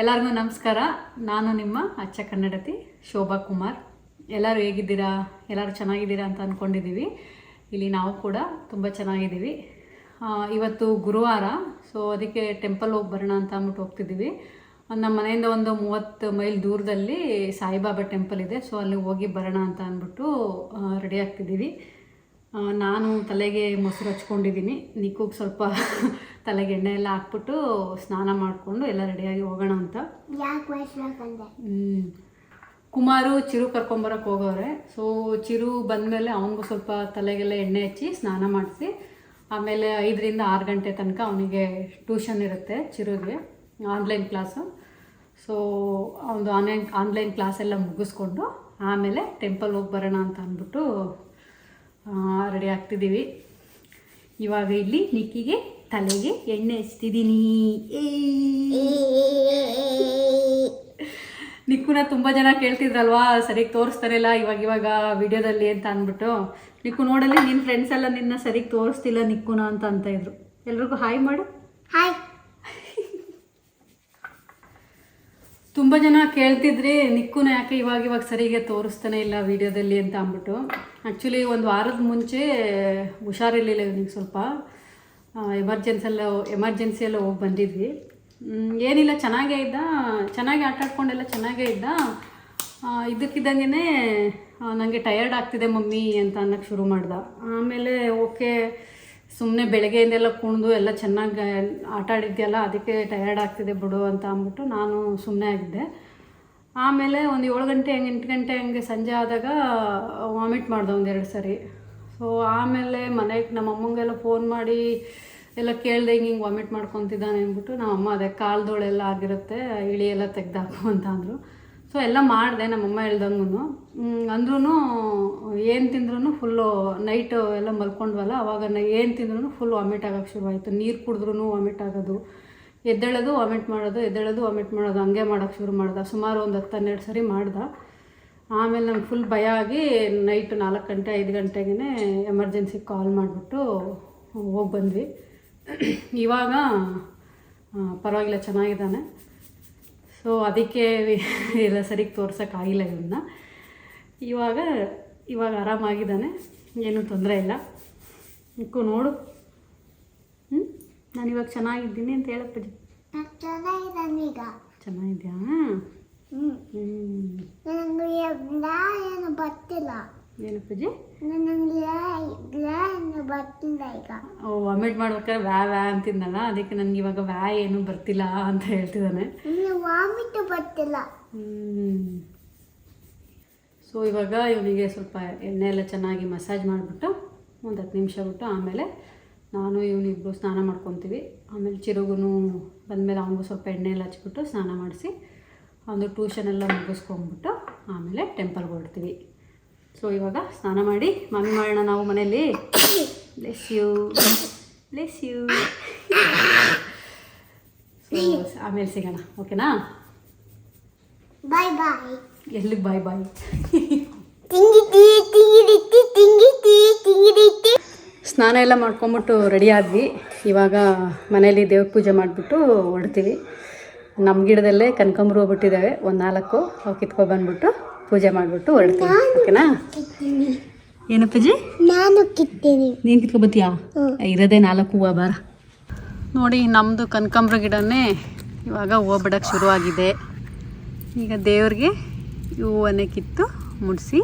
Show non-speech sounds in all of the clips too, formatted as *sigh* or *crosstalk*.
ಎಲ್ಲರಿಗೂ ನಮಸ್ಕಾರ. ನಾನು ನಿಮ್ಮ ಅಚ್ಚ ಕನ್ನಡತಿ ಶೋಭಾ ಕುಮಾರ್. ಎಲ್ಲರೂ ಹೇಗಿದ್ದೀರಾ? ಎಲ್ಲರೂ ಚೆನ್ನಾಗಿದ್ದೀರಾ ಅಂತ ಅಂದ್ಕೊಂಡಿದ್ದೀವಿ ಇಲ್ಲಿ ನಾವು ಕೂಡ ತುಂಬ ಚೆನ್ನಾಗಿದ್ದೀವಿ. ಇವತ್ತು ಗುರುವಾರ ಸೊ ಅದಕ್ಕೆ ಟೆಂಪಲ್ ಹೋಗಿ ಬರೋಣ ಅಂತ ಅಂದ್ಬಿಟ್ಟು ಹೋಗ್ತಿದ್ದೀವಿ. ನಮ್ಮ ಮನೆಯಿಂದ ಒಂದು ಮೂವತ್ತು ಮೈಲ್ ದೂರದಲ್ಲಿ ಸಾಯಿಬಾಬಾ ಟೆಂಪಲ್ ಇದೆ. ಸೊ ಅಲ್ಲಿ ಹೋಗಿ ಬರೋಣ ಅಂತ ಅಂದ್ಬಿಟ್ಟು ರೆಡಿ ಆಗ್ತಿದ್ದೀವಿ. ನಾನು ತಲೆಗೆ ಮೊಸರು ಹಚ್ಕೊಂಡಿದ್ದೀನಿ. ನಿಕ್ಕೂಗೆ ಸ್ವಲ್ಪ ತಲೆಗೆ ಎಣ್ಣೆ ಎಲ್ಲ ಹಾಕ್ಬಿಟ್ಟು ಸ್ನಾನ ಮಾಡಿಕೊಂಡು ಎಲ್ಲ ರೆಡಿಯಾಗಿ ಹೋಗೋಣ ಅಂತ. ಕುಮಾರು ಚಿರು ಕರ್ಕೊಂಬರಕ್ಕೆ ಹೋಗೋರೆ. ಸೊ ಚಿರು ಬಂದಮೇಲೆ ಅವನಿಗೂ ಸ್ವಲ್ಪ ತಲೆಗೆಲ್ಲ ಎಣ್ಣೆ ಹಚ್ಚಿ ಸ್ನಾನ ಮಾಡಿಸಿ ಆಮೇಲೆ ಐದರಿಂದ ಆರು ಗಂಟೆ ತನಕ ಅವನಿಗೆ ಟ್ಯೂಷನ್ ಇರುತ್ತೆ ಚಿರುಗೆ ಆನ್ಲೈನ್ ಕ್ಲಾಸು. ಸೊ ಅವನು ಆನ್ಲೈನ್ ಆನ್ಲೈನ್ ಕ್ಲಾಸ್ ಎಲ್ಲ ಮುಗಿಸ್ಕೊಂಡು ಆಮೇಲೆ ಟೆಂಪಲ್ ಹೋಗಿ ಬರೋಣ ಅಂತ ಅಂದ್ಬಿಟ್ಟು ರೆಡಿ ಆಗ್ತಿದ್ದೀವಿ. ಇವಾಗ ಇಲ್ಲಿ ನಿಕ್ಕಿಗೆ ತಲೆಗೆ ಎಣ್ಣೆ ಹಚ್ತಿದ್ದೀನಿ ನಿಕ್ಕುನ ತುಂಬ ಜನ ಕೇಳ್ತಿದ್ರಲ್ವಾ? ಸರಿಗೆ ತೋರಿಸ್ತಾರೆ ಇಲ್ಲ ಇವಾಗ ಇವಾಗ ವಿಡಿಯೋದಲ್ಲಿ ಅಂತ ಅಂದ್ಬಿಟ್ಟು. ನಿಕ್ಕು ನೋಡಲ್ಲಿ ನಿನ್ನ ಫ್ರೆಂಡ್ಸ್ ಎಲ್ಲ ನಿನ್ನ ಸರಿಗೆ ತೋರಿಸ್ತಿಲ್ಲ ನಿಕ್ಕುನ ಅಂತ ಅಂತ ಇದ್ರು. ಎಲ್ರಿಗೂ ಹಾಯ್ ಮಾಡು. ಹಾಯ್. ತುಂಬ ಜನ ಕೇಳ್ತಿದ್ರಿ ನಿಕ್ಕುನ ಯಾಕೆ ಇವಾಗ ಇವಾಗ ಸರಿಗೆ ತೋರಿಸ್ತಾನೆ ಇಲ್ಲ ವಿಡಿಯೋದಲ್ಲಿ ಅಂತ ಅಂದ್ಬಿಟ್ಟು. ಆ್ಯಕ್ಚುಲಿ ಒಂದು ವಾರದ ಮುಂಚೆ ಹುಷಾರಿರ್ಲಿಲ್ಲ ಇವ್ನಿಗೆ ಸ್ವಲ್ಪ. ಎಮರ್ಜೆನ್ಸಲ್ಲ ಎಮರ್ಜೆನ್ಸಿಯೆಲ್ಲ ಹೋಗಿ ಬಂದಿದ್ವಿ. ಏನಿಲ್ಲ, ಚೆನ್ನಾಗೇ ಇದ್ದ. ಚೆನ್ನಾಗಿ ಆಟ ಆಡ್ಕೊಂಡೆಲ್ಲ ಚೆನ್ನಾಗೇ ಇದ್ದ. ಇದಕ್ಕಿದ್ದಂಗೆ ನನಗೆ ಟಯರ್ಡ್ ಆಗ್ತಿದೆ ಮಮ್ಮಿ ಅಂತ ಅನ್ನೋಕ್ಕೆ ಶುರು ಮಾಡ್ದ. ಆಮೇಲೆ, ಓಕೆ ಸುಮ್ಮನೆ ಬೆಳಗ್ಗೆಯಿಂದೆಲ್ಲ ಕುಣಿದು ಎಲ್ಲ ಚೆನ್ನಾಗಿ ಆಟ ಆಡಿದ್ಯಲ್ಲ, ಅದಕ್ಕೆ ಟಯರ್ಡ್ ಆಗ್ತಿದೆ ಬಿಡು ಅಂತ ಅಂದ್ಬಿಟ್ಟು ನಾನು ಸುಮ್ಮನೆ ಆಗಿದ್ದೆ. ಆಮೇಲೆ ಒಂದು ಏಳು ಗಂಟೆ ಹಂಗೆ, ಎಂಟು ಗಂಟೆ ಹಂಗೆ ಸಂಜೆ ಆದಾಗ ವಾಮಿಟ್ ಮಾಡ್ದೆ ಒಂದೆರಡು ಸರಿ. ಸೊ ಆಮೇಲೆ ಮನೆಗೆ ನಮ್ಮ ಅಮ್ಮಂಗೆಲ್ಲ ಫೋನ್ ಮಾಡಿ ಎಲ್ಲ ಕೇಳ್ದೆ ಹಿಂಗೆ ಹಿಂಗೆ ವಾಮಿಟ್ ಮಾಡ್ಕೊತಿದ್ದಾನೆ ಅಂದ್ಬಿಟ್ಟು ನಮ್ಮ ಅಮ್ಮ ಅದೇ ಕಾಲ್ದೋಳೆಲ್ಲ ಆಗಿರುತ್ತೆ, ಇಳಿ ಎಲ್ಲ ತೆಗ್ದಾಕು ಅಂತ ಅಂದರು. ಸೊ ಎಲ್ಲ ಮಾಡಿದೆ ನಮ್ಮಮ್ಮ ಹೇಳ್ದಂಗೂ ಅಂದ್ರೂ ಏನು ತಿಂದ್ರೂ ಫುಲ್ಲು ನೈಟು ಎಲ್ಲ ಮಲ್ಕೊಂಡ್ವಲ್ಲ, ಅವಾಗ ಏನು ತಿಂದ್ರೂ ಫುಲ್ ವಾಮಿಟ್ ಆಗೋಕ್ಕೆ ಶುರುವಾಯಿತು. ನೀರು ಕುಡಿದ್ರೂ ವಾಮಿಟ್ ಆಗೋದು, ಎದ್ದೇಳೋದು ವಾಮಿಟ್ ಮಾಡೋದು, ಎದ್ದೇಳೋದು ವಾಮಿಟ್ ಮಾಡೋದು, ಹಂಗೆ ಮಾಡೋಕ್ಕೆ ಶುರು ಮಾಡ್ದೆ. ಸುಮಾರು ಒಂದು ಹತ್ತು ಹನ್ನೆರಡು ಸರಿ ಮಾಡ್ದೆ. ಆಮೇಲೆ ನಂಗೆ ಫುಲ್ ಭಯ ಆಗಿ ನೈಟ್ ನಾಲ್ಕು ಗಂಟೆ, ಐದು ಗಂಟೆಗೆ ಎಮರ್ಜೆನ್ಸಿಗೆ ಕಾಲ್ ಮಾಡಿಬಿಟ್ಟು ಹೋಗಿ ಬಂದ್ವಿ. *clears throat* ಇವಾಗ ಪರವಾಗಿಲ್ಲ ಚೆನ್ನಾಗಿದ್ದಾನೆ. ಸೊ ಅದಕ್ಕೆ *laughs* ಎಲ್ಲ ಸರಿಗೆ ತೋರ್ಸೋಕ್ಕಾಗಿಲ್ಲ ಇವನ್ನ ಇವಾಗ ಇವಾಗ ಆರಾಮಾಗಿದ್ದಾನೆ. ಏನೂ ತೊಂದರೆ ಇಲ್ಲ. ಇಕ್ಕು ನೋಡು. ಹ್ಞೂ ನಾನು ಇವಾಗ ಚೆನ್ನಾಗಿದ್ದೀನಿ ಅಂತ ಹೇಳಪ್ಪಿ ಈಗ. ಚೆನ್ನಾಗಿದ್ಯಾ? ಹ್ಞೂ ಏನು ಬರ್ತಿಲ್ಲ. ಏನು ಪೂಜೆ ಓ ವಾಮಿಟ್ ಮಾಡ್ಬೇಕಾದ್ರೆ ವ್ಯಾ ವ್ಯಾ ಅಂತಿದ್ನಲ್ಲ ಅದಕ್ಕೆ ನನಗೆ ಇವಾಗ ವ್ಯಾ ಏನು ಬರ್ತಿಲ್ಲ ಅಂತ ಹೇಳ್ತಿದ್ದಾನೆ. ವಾಮಿಟ್ ಬರ್ತಿಲ್ಲ. ಸೊ ಇವಾಗ ಇವನಿಗೆ ಸ್ವಲ್ಪ ಎಣ್ಣೆ ಎಲ್ಲ ಚೆನ್ನಾಗಿ ಮಸಾಜ್ ಮಾಡಿಬಿಟ್ಟು ಒಂದು ಹತ್ತು ನಿಮಿಷ ಬಿಟ್ಟು ಆಮೇಲೆ ನಾನು ಇವನಿಬ್ಬರು ಸ್ನಾನ ಮಾಡ್ಕೊತೀವಿ. ಆಮೇಲೆ ಚಿರುಗುನು ಬಂದಮೇಲೆ ಅವನಿಗೂ ಸ್ವಲ್ಪ ಎಣ್ಣೆ ಎಲ್ಲ ಹಚ್ಬಿಟ್ಟು ಸ್ನಾನ ಮಾಡಿಸಿ ಅವನು ಟ್ಯೂಷನ್ ಎಲ್ಲ ಮುಗಿಸ್ಕೊಂಡ್ಬಿಟ್ಟು ಆಮೇಲೆ ಟೆಂಪಲ್ಗೆ ಹೊರಡ್ತೀವಿ. ಸೊ ಇವಾಗ ಸ್ನಾನ ಮಾಡಿ ಮಮ್ಮಿ ಮಾಡೋಣ ನಾವು ಮನೆಯಲ್ಲಿ. ಬ್ಲೆಸ್ ಯು ಬ್ಲೆಸ್ ಯು ಆಮೇಲೆ ಸಿಗೋಣ ಓಕೆನಾ? ಬಾಯ್ ಬಾಯ್ ಎಲ್ಲಿಗೆ ಬಾಯ್ ಬಾಯ್ ಸ್ನಾನ ಎಲ್ಲ ಮಾಡ್ಕೊಂಬಿಟ್ಟು ರೆಡಿ ಆದ್ವಿ. ಇವಾಗ ಮನೇಲಿ ದೇವ್ರ ಪೂಜೆ ಮಾಡಿಬಿಟ್ಟು ಹೊಡ್ತೀವಿ ನಮ್ಮ ಗಿಡದಲ್ಲೇ ಕನಕಂಬರು ಹೋಗ್ಬಿಟ್ಟಿದ್ದಾವೆ ಬಿಟ್ಟಿದ್ದಾವೆ ಒಂದು ನಾಲ್ಕು. ಅವು ಕಿತ್ಕೊ ಬಂದ್ಬಿಟ್ಟು ಪೂಜೆ ಮಾಡಿಬಿಟ್ಟು ಹೊರಡ್ತೀನಿ ಓಕೆನಾ? ಏನು ಏನಪ್ಪಜಿ ನಾನು ಕಿತ್ತೀನಿ. ನೀನು ಕಿತ್ಕೊಬತ್ತೀಯಾ? ಇರೋದೇ ನಾಲ್ಕು ಹೂವು ಬಾರ. ನೋಡಿ ನಮ್ಮದು ಕನಕಾಂಬ್ರ ಗಿಡನೇ ಇವಾಗ ಹೂವು ಬಿಡೋಕ್ಕೆ ಶುರುವಾಗಿದೆ. ಈಗ ದೇವ್ರಿಗೆ ಹೂವನ್ನೇ ಕಿತ್ತು ಮುಡಿಸಿ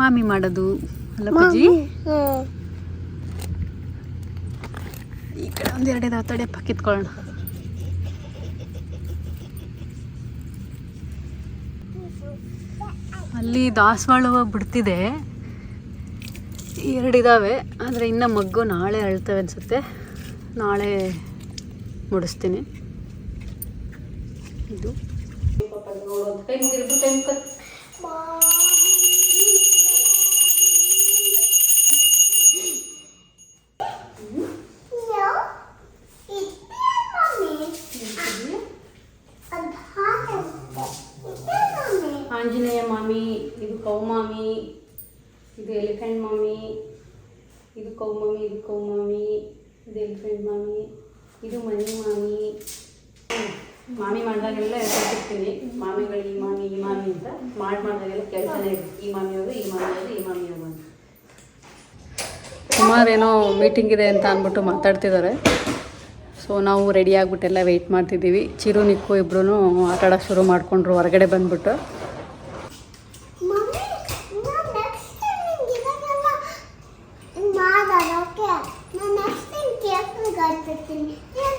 ಮಾಮಿ ಮಾಡೋದು. ಅಲ್ಲ ಪೂಜಿ? ಈ ಕಡೆ ಒಂದು ಎರಡು ಇದಾವೆ ತಡೆಯಪ್ಪ ಕಿತ್ಕೊಳ್ಳೋಣ. ಅಲ್ಲಿ ದಾಸವಾಳ ಹೂವು ಬಿಡ್ತಿದೆ. ಎರಡಿದ್ದಾವೆ ಆದರೆ ಇನ್ನು ಮಗ್ಗು ನಾಳೆ ಅಳ್ತವೆ ಅನಿಸುತ್ತೆ. ನಾಳೆ ಮುಡಿಸ್ತೀನಿ. ಇದು. ಆಂಜನೇಯ ಮಾಮಿ, ಇದು ಕೌ ಮಾಮಿ, ಇದು ಎಲಿಫೆಂಟ್ ಮಾಮಿ, ಇದು ಕೌ ಮಾಮಿ, ಇದು ಕೌ ಮಾಮಿ, ಇದು ಎಲಿಫೆಂಟ್ ಮಾಮಿ, ಇದು ಮನಿ ಮಾಮಿ. ಮಾಮಿ ಮಾಡಿದಾಗೆಲ್ಲ ಹೇಳ್ತಿರ್ತೀನಿ. ಮಾಮಿಗಳು ಈ ಮಾಮಿ ಈ ಮಾಮಿ ಅಂತ. ಮಾಡಿ ಮಾಡಿದಾಗೆಲ್ಲ ಕೇಳ್ತಾನೆ ಈ ಮಾಮಿ ಅವರು, ಈ ಮಾಮಿ ಅವರು, ಈ ಮಾಮಿ ಅವರು ಕುಮಾರ್ ಏನೋ ಮೀಟಿಂಗ್ ಇದೆ ಅಂತ ಅಂದ್ಬಿಟ್ಟು ಮಾತಾಡ್ತಿದ್ದಾರೆ. ಸೊ ನಾವು ರೆಡಿ ಆಗ್ಬಿಟ್ಟೆಲ್ಲ ವೆಯ್ಟ್ ಮಾಡ್ತಿದ್ದೀವಿ. ಚಿರು, ನಿಕ್ಕು ಇಬ್ಬರೂ ಆಟ ಶುರು ಮಾಡಿಕೊಂಡ್ರು. ಹೊರಗಡೆ ಬಂದ್ಬಿಟ್ಟು ಮಮ್ಮಿ ನಾನು ನೆಕ್ಸ್ಟ್ ಟೈಮ್ ನಿಂಗೆ ಇದನ್ನೆಲ್ಲ ಮಾಡೋಣ ಓಕೆ ನಾನು ನೆಕ್ಸ್ಟ್ ಟೈಮ್ ಕೇರ್ಫುಲ್ ಆಡ್ತಿರ್ತೀನಿ ನಾನು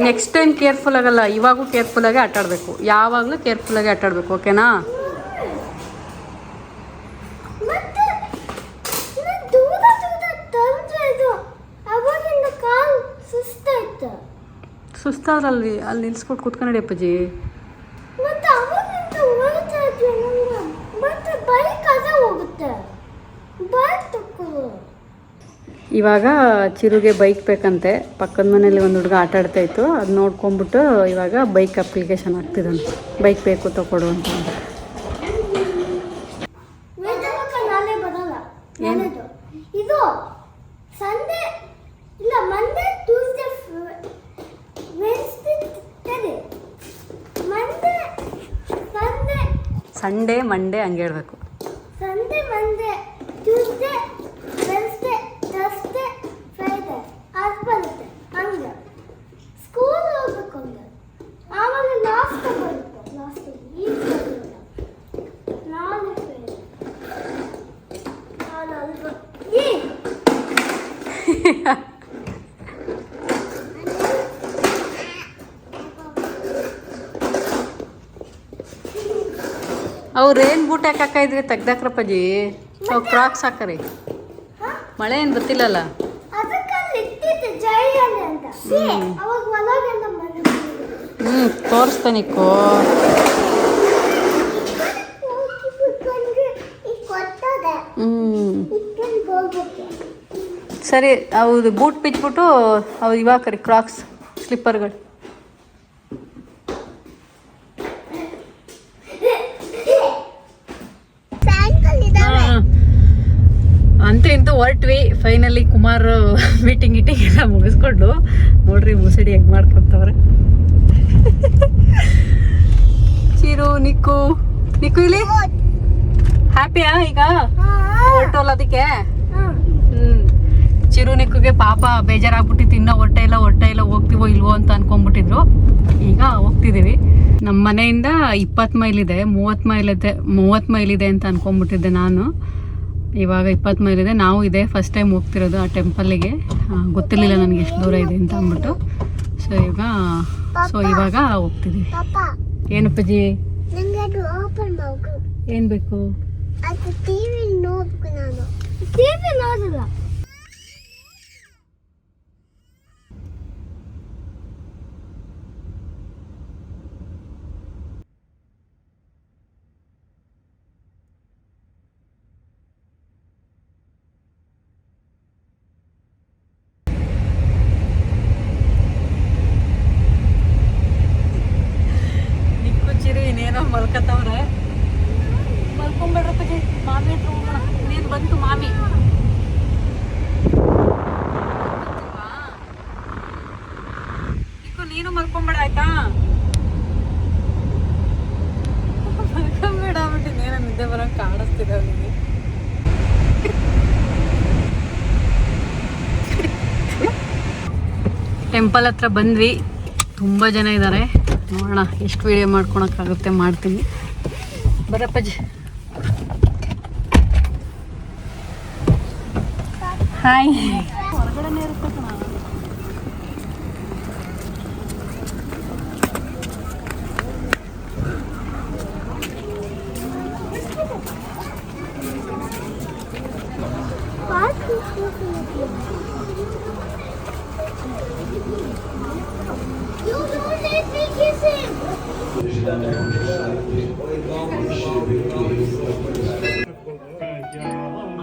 ನೆಕ್ಸ್ಟ್ ಟೈಮ್ ಕೇರ್ಫುಲ್ ಆಗಲ್ಲ ಇವಾಗೂ ಕೇರ್ಫುಲ್ಲಾಗಿ ಆಟ ಆಡಬೇಕು ಯಾವಾಗಲೂ ಕೇರ್ಫುಲ್ಲಾಗಿ ಆಟ ಆಡಬೇಕು ಓಕೆನಾ ಸುಸ್ತಾದ್ರಲ್ಲಿ ಅಲ್ಲಿ ನಿಲ್ಸ್ಕೊಟ್ಟು ಕೂತ್ಕೊಂಡಿ ಅಪ್ಪಾಜಿ ಮತ್ತೆ ಅವಾಗಿಂದ ಹೋಗ್ತಾ ಇದ್ವಿ ನಂಗೆ ಮತ್ತೆ ಬೈಕ್ ಅದೇ ಹೋಗುತ್ತೆ ಬೈಕ್ ತಕ್ಕೊಳ್ಳು ಇವಾಗ ಚಿರುಗೆ ಬೈಕ್ ಬೇಕಂತೆ. ಪಕ್ಕದ ಮನೇಲಿ ಒಂದು ಹುಡುಗ ಆಟ ಆಡ್ತಾ ಇತ್ತು. ಅದು ನೋಡ್ಕೊಂಬಿಟ್ಟು ಇವಾಗ ಬೈಕ್ ಅಪ್ಲಿಕೇಶನ್ ಹಾಕ್ತಿದ್ದಾನೆ. ಬೈಕ್ ಬೇಕು ತಗೊಡು ಅಂತ. ಸಂಡೇ ಮಂಡೇ ಹಂಗೆ ಹೇಳ್ಬೇಕು. Sunday Monday Tuesday Wednesday Thursday Friday ಅದು ಬರುತ್ತೆ ಹಂಗೆ ಸ್ಕೂಲ್ ಹೋಗ್ಬೇಕು ಹಂಗೆ ಆಮೇಲೆ ಲಾಸ್ಟ್ ಬರುತ್ತೆ ಲಾಸ್ಟ್ ಈಗ ಬರೋಲ್ಲ ನಾಳೆ ಫ್ರೈಡೇ ನಾನು ಅಲ್ವಾ ಏ ಅವ್ರು ಏನು ಬೂಟ್ ಯಾಕೆ ಹಾಕಿದ್ರಿ? ತೆಗ್ದಾಕ್ರಪ್ಪಾಜಿ ಅವು ಕ್ರಾಕ್ಸ್ ಹಾಕರಿ. ಮಳೆ ಏನು ಗೊತ್ತಿಲ್ಲಲ್ಲ ಹ್ಞೂ ತೋರಿಸ್ತಾನಿಕ್ಕೋ ಹ್ಞೂ ಸರಿ ಹೌದು ಬೂಟ್ ಬಿಚ್ಬಿಟ್ಟು ಅವ್ರು ಇವಾಗ ಕರಿ ಕ್ರಾಕ್ಸ್ ಸ್ಲಿಪ್ಪರ್ಗಳು ಅಂತ ಹೊರಟ್ವಿ. ಫೈನಲಿ ಕುಮಾರ್ ಮೀಟಿಂಗ್ ಗೀಟಿಂಗ್ ಎಲ್ಲ ಮುಗಿಸ್ಕೊಂಡು ನೋಡ್ರಿ ಮುಸಡಿ ಹೆಂಗೆ ಮಾಡ್ಕೊಂತವ್ರೆ. ಚಿರು, ನಿಕ್ಕು. ನಿಕ್ಕು ಇಲ್ಲಿ? ಹ್ಯಾಪಿಯಾ ಈಗ? ಹೊರಟೋಲ್ಲ ಅದಕ್ಕೆ? ಹ್ಞೂ ಚಿರು, ನಿಕ್ಕುಗೆ ಪಾಪ ಬೇಜಾರಾಗ್ಬಿಟ್ಟಿತ್ತು. ಇನ್ನೂ ಹೊಟ್ಟೆ ಇಲ್ಲ ಹೊಟ್ಟೆ ಇಲ್ಲ, ಹೋಗ್ತೀವೋ ಇಲ್ವೋ ಅಂತ ಅನ್ಕೊಂಡ್ಬಿಟ್ಟಿದ್ರು. ಈಗ ಹೋಗ್ತಿದೀವಿ. ನಮ್ಮ ಮನೆಯಿಂದ ಇಪ್ಪತ್ತು ಮೈಲ್ ಇದೆ ಮೂವತ್ತು ಮೈಲ್ ಇದೆ ಮೂವತ್ತು ಮೈಲ್ ಇದೆ ಅಂತ ಅನ್ಕೊಂಡ್ಬಿಟ್ಟಿದ್ದೆ ನಾನು. ಇವಾಗ ಇಪ್ಪತ್ತು ಮೈಲ್ ಇದೆ ನಾವು ಇದೆ ಫಸ್ಟ್ ಟೈಮ್ ಹೋಗ್ತಿರೋದು ಆ ಟೆಂಪಲ್ಲಿಗೆ ಗೊತ್ತಿರಲಿಲ್ಲ ನನಗೆ ಎಷ್ಟು ದೂರ ಇದೆ ಅಂತ ಅಂದ್ಬಿಟ್ಟು. ಸೊ ಇವಾಗ ಸೊ ಇವಾಗ ಹೋಗ್ತಿದ್ದೀವಿ ಏನು ಮಾಡ್ಬೇಕು ಏನು ಬೇಕು ಅದು ಟಿವಿ ನೋಡ್ಬೇಕು ನಾನು ಟಿವಿ ನೋಡಲ್ಲ ನಿಕ್ಕು ಚಿರು ಇನ್ನೇನೋ ಮಲ್ಕತ್ತವ್ರೆ ಮಲ್ಕೊಂಬೇಡ್ರಪ್ಪಜಿ ಮಾಮಿ ಹತ್ರ ಹೋಗೋಣ ಇನ್ನೇನು ಬಂತು ಮಾಮಿ ನಿಕ್ಕು ನೀನು ಮಲ್ಕೊಂಬೇಡ ಆಯ್ತಾ ಮಲ್ಕೊಂಬೇಡ ಆಗ್ಬಿಟ್ಟು ಇನ್ನೇನೋ ನಿದ್ದೆ ಬರೋಂಗೆ ಕಾಣಿಸ್ತಿದೆ ಅವನಿಗೆ ಟೆಂಪಲ್ ಹತ್ರ ಬಂದ್ವಿ. ತುಂಬ ಜನ ಇದ್ದಾರೆ ನೋಡೋಣ, ಎಷ್ಟು ವೀಡಿಯೋ ಮಾಡ್ಕೊಳಕ್ಕಾಗುತ್ತೆ, ಮಾಡ್ತೀನಿ. ಬರಪ್ಪಜ್ಜಿ ಹಾಯ್ ಹೊರಗಡೆ ಇರುತ್ತೆ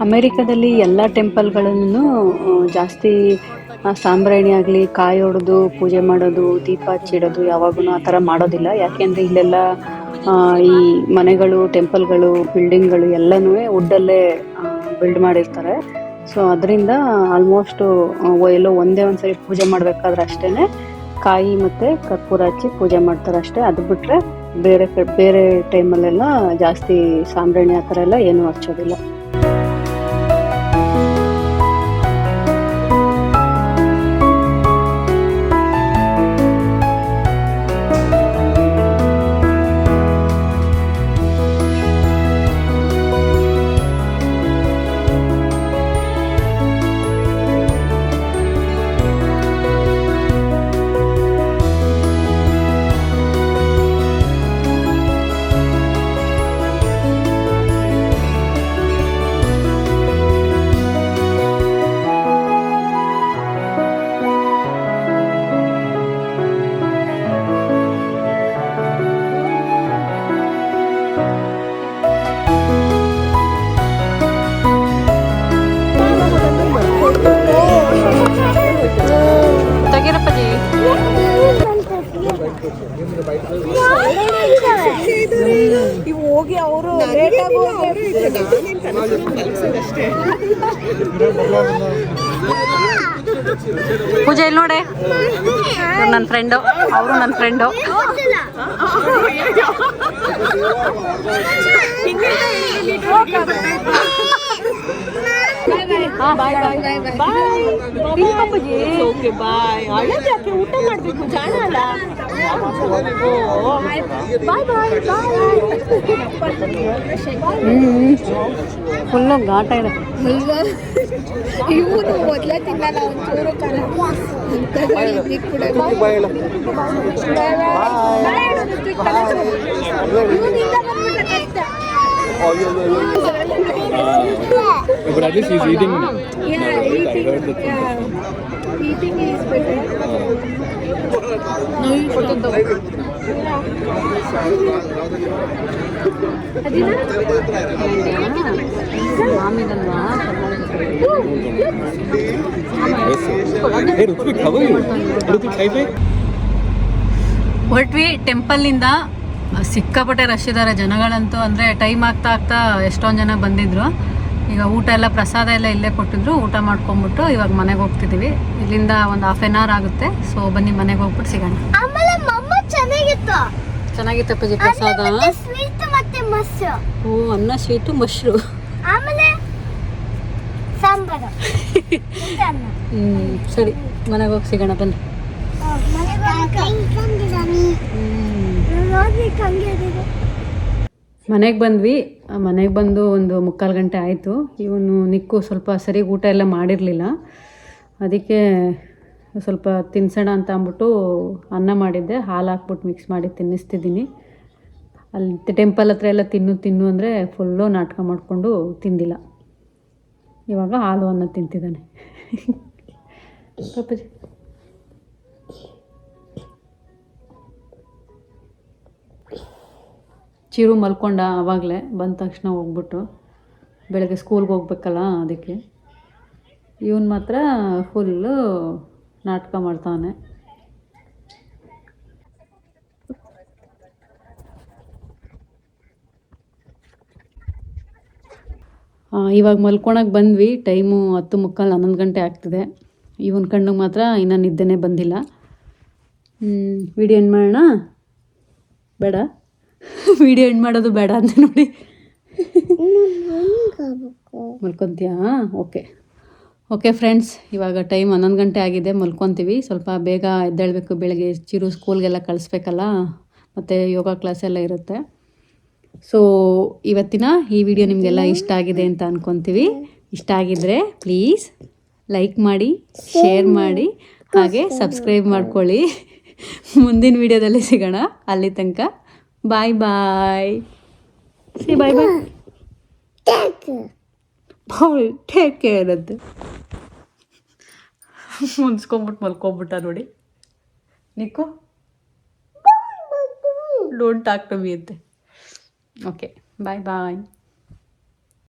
ಅಮೆರಿಕದಲ್ಲಿ ಎಲ್ಲ ಟೆಂಪಲ್ಗಳನ್ನು ಜಾಸ್ತಿ ಸಾಂಬ್ರಾಣಿ ಆಗಲಿ, ಕಾಯಿ ಹೊಡೆದು ಪೂಜೆ ಮಾಡೋದು, ದೀಪ ಹಚ್ಚಿಡೋದು ಯಾವಾಗೂ ಆ ಥರ ಮಾಡೋದಿಲ್ಲ. ಯಾಕೆಂದರೆ ಇಲ್ಲೆಲ್ಲ ಈ ಮನೆಗಳು, ಟೆಂಪಲ್ಗಳು, ಬಿಲ್ಡಿಂಗ್ಗಳು ಎಲ್ಲನೂ ವುಡ್ಡಲ್ಲೇ ಬಿಲ್ಡ್ ಮಾಡಿರ್ತಾರೆ. ಸೊ, ಅದರಿಂದ ಆಲ್ಮೋಸ್ಟು ಎಲ್ಲೋ ಒಂದೇ ಒಂದ್ಸರಿ ಪೂಜೆ ಮಾಡಬೇಕಾದ್ರೆ ಅಷ್ಟೇ ಕಾಯಿ ಮತ್ತು ಕರ್ಪೂರ ಹಚ್ಚಿ ಪೂಜೆ ಮಾಡ್ತಾರೆ ಅಷ್ಟೇ ಅದು ಬಿಟ್ಟರೆ ಬೇರೆ ಬೇರೆ ಟೈಮಲ್ಲೆಲ್ಲ ಜಾಸ್ತಿ ಸಾಂಬ್ರಾಣಿ ಆ ಥರ ಎಲ್ಲ ಏನೂ ಹಚ್ಚೋದಿಲ್ಲ. ಪೂಜೆ ಇಲ್ಲಿ ನೋಡೆ. ನನ್ನ ಫ್ರೆಂಡು ಅವರು ನನ್ನ ಫ್ರೆಂಡು ಓಕೆ ಬಾಯ್ ಅಳೋದು ಯಾಕೆ ಊಟ ಮಾಡಬೇಕು? ಜಾಣ ಅಲ್ಲ? ಬಾಯ್ ಬಾಯ್ ಫುಲ್ಲು ಘಾಟ ಇದೆ. ಇವನು ಮೊದಲೇ ತಿನ್ನಲ್ಲ ಒಂಚೂರು But at least he's eating. Yeah, eating. Yeah. Eating is better. ಮಾಮಿದಲ್ವಾ Hey, Rutvik, how are you? Rutvik, five. ಹೊರಟ್ವಿ ಟೆಂಪಲ್ನಿಂದ ಸಿಕ್ಕಾಪಟ್ಟೆ ರಶ್ ಇದ್ದಾರೆ ಜನಗಳಂತೂ ಅಂದರೆ ಟೈಮ್ ಆಗ್ತಾ ಆಗ್ತಾ ಎಷ್ಟೊಂದು ಜನ ಬಂದಿದ್ರು ಈಗ ಊಟ ಎಲ್ಲ ಪ್ರಸಾದ ಎಲ್ಲ ಇಲ್ಲೇ ಕೊಟ್ಟಿದ್ರು ಊಟ ಮಾಡ್ಕೊಂಬಿಟ್ಟು ಇವಾಗ ಮನೆಗೆ ಹೋಗ್ತಿದ್ದೀವಿ ಇಲ್ಲಿಂದ ಒಂದು ಹಾಫ್ ಎನ್ ಅವರ್ ಆಗುತ್ತೆ. ಸೊ ಬನ್ನಿ ಮನೆಗೆ ಹೋಗ್ಬಿಟ್ಟು ಸಿಗೋಣ. ಆಮೇಲೆ ಮಮ್ಮ ಚೆನ್ನಾಗಿತ್ತು. ಚೆನ್ನಾಗಿತ್ತು ಅಪ್ಪಾಜಿ ಪ್ರಸಾದ? ಸ್ವೀಟ್ ಮತ್ತೆ ಮೊಸರು. ಹ್ಞೂ ಅನ್ನ ಸ್ವೀಟು ಮಶ್ರು ಆಮೇಲೆ ಸಾಂಬಾರು. ಹ್ಞೂ ಸರಿ. ಮನೆಗೆ ಹೋಗಿ ಸಿಗೋಣ ಬನ್ನಿ. ಮನೆಗೆ ಬಂದ್ವಿ. ಮನೆಗೆ ಬಂದು ಒಂದು ಮುಕ್ಕಾಲು ಗಂಟೆ ಆಯಿತು. ಇವನು ನಿಕ್ಕು ಸ್ವಲ್ಪ ಸರಿ ಊಟ ಎಲ್ಲ ಮಾಡಿರಲಿಲ್ಲ. ಅದಕ್ಕೆ ಸ್ವಲ್ಪ ತಿನ್ಸೋಣ ಅಂತ ಅಂದ್ಬಿಟ್ಟು ಅನ್ನ ಮಾಡಿದ್ದೆ. ಹಾಲು ಹಾಕ್ಬಿಟ್ಟು ಮಿಕ್ಸ್ ಮಾಡಿ ತಿನ್ನಿಸ್ತಿದ್ದೀನಿ. ಅಲ್ಲಿ ಟೆಂಪಲ್ ಹತ್ರ ಎಲ್ಲ ತಿನ್ನು ತಿನ್ನು ಅಂದರೆ ಫುಲ್ಲು ನಾಟಕ ಮಾಡಿಕೊಂಡು ತಿಂದಿಲ್ಲ. ಇವಾಗ ಹಾಲು ಅನ್ನ ತಿಂತಿದ್ದಾನೆ. *laughs* ಪಾಪಜಿ. ಚಿರು ಮಲ್ಕೊಂಡ ಆವಾಗಲೇ ಬಂದ ತಕ್ಷಣ ಹೋಗ್ಬಿಟ್ಟು ಬೆಳಗ್ಗೆ ಸ್ಕೂಲ್ಗೆ ಹೋಗ್ಬೇಕಲ್ಲ ಅದಕ್ಕೆ. ಇವನು ಮಾತ್ರ ಫುಲ್ಲು ನಾಟಕ ಮಾಡ್ತಾನೆ. ಇವಾಗ ಮಲ್ಕೊಳಕ್ಕೆ ಬಂದ್ವಿ. ಟೈಮು ಹತ್ತು ಮುಕ್ಕಾಲು, ಹನ್ನೊಂದು ಗಂಟೆ ಆಗ್ತಿದೆ. ಇವನ ಕಣ್ಣಿಗೆ ಮಾತ್ರ ಇನ್ನೂ ನಿದ್ದೆನೇ ಬಂದಿಲ್ಲ. ವಿಡಿಯೋ ಏನು ಮಾಡೋಣ? ಬೇಡ? ವಿಡಿಯೋ ಎಂಡ್ ಮಾಡೋದು ಬೇಡ ಅಂತ ನೋಡಿ. ಮಲ್ಕೊತೀಯಾ? ಓಕೆ. ಓಕೆ ಫ್ರೆಂಡ್ಸ್, ಇವಾಗ ಟೈಮ್ ಹನ್ನೊಂದು ಗಂಟೆ ಆಗಿದೆ, ಮಲ್ಕೊತೀವಿ. ಸ್ವಲ್ಪ ಬೇಗ ಎದ್ದೇಳಬೇಕು, ಬೆಳಗ್ಗೆ ಚಿರು ಸ್ಕೂಲ್ಗೆಲ್ಲ ಕಳಿಸ್ಬೇಕಲ್ಲ? ಮತ್ತು ಯೋಗ ಕ್ಲಾಸ್ ಎಲ್ಲ ಇರುತ್ತೆ. ಸೊ ಇವತ್ತಿನ ಈ ವಿಡಿಯೋ ನಿಮಗೆಲ್ಲ ಇಷ್ಟ ಆಗಿದೆ ಅಂತ ಅಂದ್ಕೊತೀವಿ ಇಷ್ಟ ಆಗಿದ್ರೆ ಪ್ಲೀಸ್ ಲೈಕ್ ಮಾಡಿ ಶೇರ್ ಮಾಡಿ, ಹಾಗೆ ಸಬ್ಸ್ಕ್ರೈಬ್ ಮಾಡ್ಕೊಳ್ಳಿ. ಮುಂದಿನ ವಿಡಿಯೋದಲ್ಲಿ ಸಿಗೋಣ. ಅಲ್ಲಿ ತನಕ bye bye see bye bye bye take care ಅಂತ ಮುನ್ಸ್ಕೊಂಬಿಟ್ಟು ಮಲ್ಕೊಂಬಿಟ್ಟ ನೋಡಿ ನಿಕ್ಕು ಡೋಂಟ್ ಟಾಕ್ ಟು ಮೀ ಅಂತೆ ಓಕೆ ಬಾಯ್ ಬಾಯ್